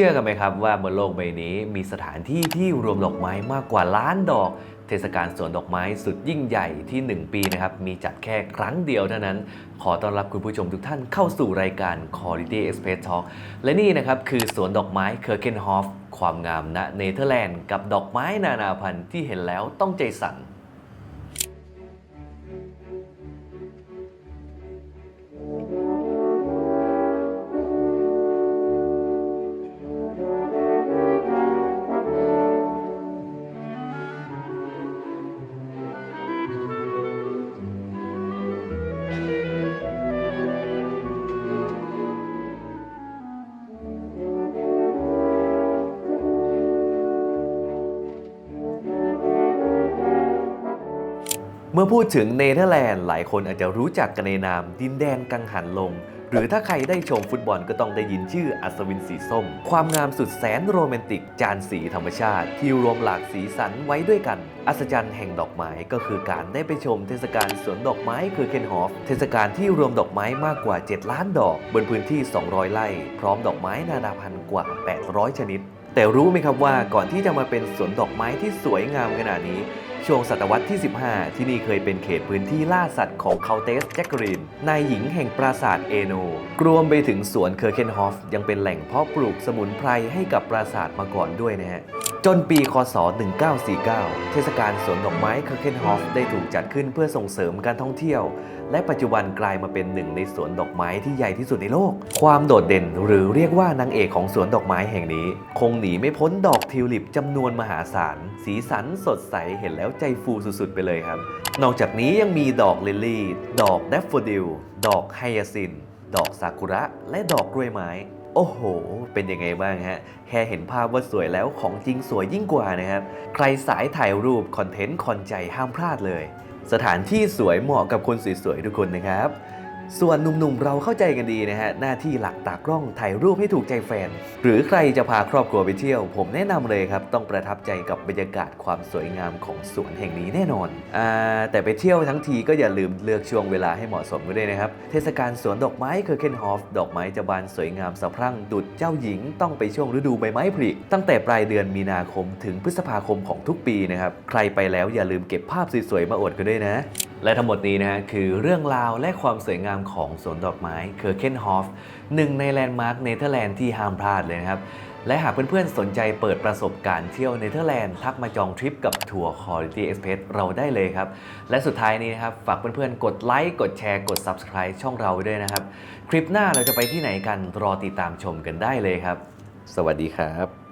ชื่อกันไหมครับว่าบนโลกใบนี้มีสถานที่ที่รวมดอกไม้มากกว่าล้านดอก เทศกาลสวนดอกไม้สุดยิ่งใหญ่ที่ 1 ปีนะครับ มีจัดแค่ครั้งเดียวเท่านั้น ขอต้อนรับคุณผู้ชมทุกท่านเข้าสู่รายการ Quality Express Talk และนี่นะครับคือสวนดอกไม้เคอร์เคนฮอฟความงามณเนเธอร์แลนด์กับดอกไม้นานาพันธุ์ที่เห็นแล้วต้องใจสั่น มื่อพูดถึงเนเธอร์แลนด์หลายคนอาจจะรู้จักกันในนามดินแดนกังหันลมหรือถ้าใครได้ชมฟุตบอลก็ต้องได้ยินชื่ออัศวินสีส้ม ความงามสุดแสนโรแมนติก จานสีธรรมชาติ ที่รวมหลากสีสันไว้ด้วยกัน อัศจรรย์แห่งดอกไม้ก็คือการได้ไปชมเทศกาลสวนดอกไม้คือเคนฮอฟเทศกาลที่รวมดอกไม้มากกว่า 7 ล้านดอก บนพื้นที่ 200 ไร่ พร้อมดอกไม้นานาพันธุ์กว่า 800 ชนิด แต่รู้ไหมครับว่าก่อนที่จะมาเป็นสวนดอกไม้ที่สวยงามขนาดนี้ ช่วงศตวรรษที่ 15 ที่นี่เคยเป็นเขตพื้นที่ล่าสัตว์ของเคาเตสแจ็กรีนนายหญิงแห่งปราสาทเอโนรวมไปถึงสวนเคอร์เคนฮอฟยังเป็นแหล่งเพาะปลูกสมุนไพรให้กับปราสาทมาก่อนด้วยนะฮะ จนปีคศ 1949 เทศกาลสวนดอกไม้เคอร์เคนฮอฟได้ถูกจัดขึ้นเพื่อส่งเสริมการท่องเที่ยว และปัจจุบันกลายมาเป็นหนึ่งในสวนดอกไม้ที่ใหญ่ที่สุดในโลก ความโดดเด่นหรือเรียกว่านางเอกของสวนดอกไม้แห่งนี้ คงหนีไม่พ้นดอกทิวลิปจำนวนมหาศาล สีสันสดใสเห็นแล้วใจฟูสุดๆ ไปเลยครับ นอกจากนี้ยังมีดอกลิลลี่ ดอกแดฟโฟดิล ดอกไฮยาซิน ดอกซากุระ และดอกกล้วยไม้ โอ้โห เป็นยังไงบ้างฮะ แค่เห็นภาพว่าสวยแล้วของจริงสวยยิ่งกว่านะครับ ใครสายถ่ายรูปคอนเทนต์คอนใจห้ามพลาดเลย สถานที่สวยเหมาะกับคนสวยๆทุกคนนะครับ ส่วนหนุ่มๆเราเข้าใจกันดีนะฮะ หน้าที่หลักตากล้องถ่ายรูปให้ถูกใจแฟน หรือใครจะพาครอบครัวไปเที่ยว ผมแนะนำเลยครับ ต้องประทับใจกับบรรยากาศความสวยงามของสวนแห่งนี้แน่นอนอ่าแต่ไปเที่ยวทั้งทีก็อย่าลืมเลือกช่วงเวลาให้เหมาะสมกันด้วยนะครับ เทศกาลสวนดอกไม้เคอร์เคนฮอฟดอกไม้จะบานสวยงามสะพรั่งดุดเจ้าหญิง ต้องไปช่วงฤดูใบไม้ผลิตั้งแต่ปลายเดือนมีนาคมถึงพฤษภาคมของทุกปีนะครับใครไปแล้วอย่าลืมเก็บภาพสวยๆมาอวดกันด้วยนะ และทั้งหมดนี้นะคือเรื่องราวและความสวยงามของสวนดอกไม้เคอร์เคนฮอฟหนึ่งในแลนด์มาร์คเนเธอร์แลนด์ที่ห้ามพลาดเลยนะครับ และหากเพื่อนๆสนใจเปิดประสบการณ์เที่ยวเนเธอร์แลนด์ทักมาจองทริปกับทัวร์ Quality Express เราได้เลยครับ และสุดท้ายนี้นะครับ ฝากเพื่อนๆ กดไลค์กดแชร์กด Subscribe ช่องเราด้วยนะครับ คลิปหน้าเราจะไปที่ไหนกันรอติดตามชมกันได้เลยครับ สวัสดีครับ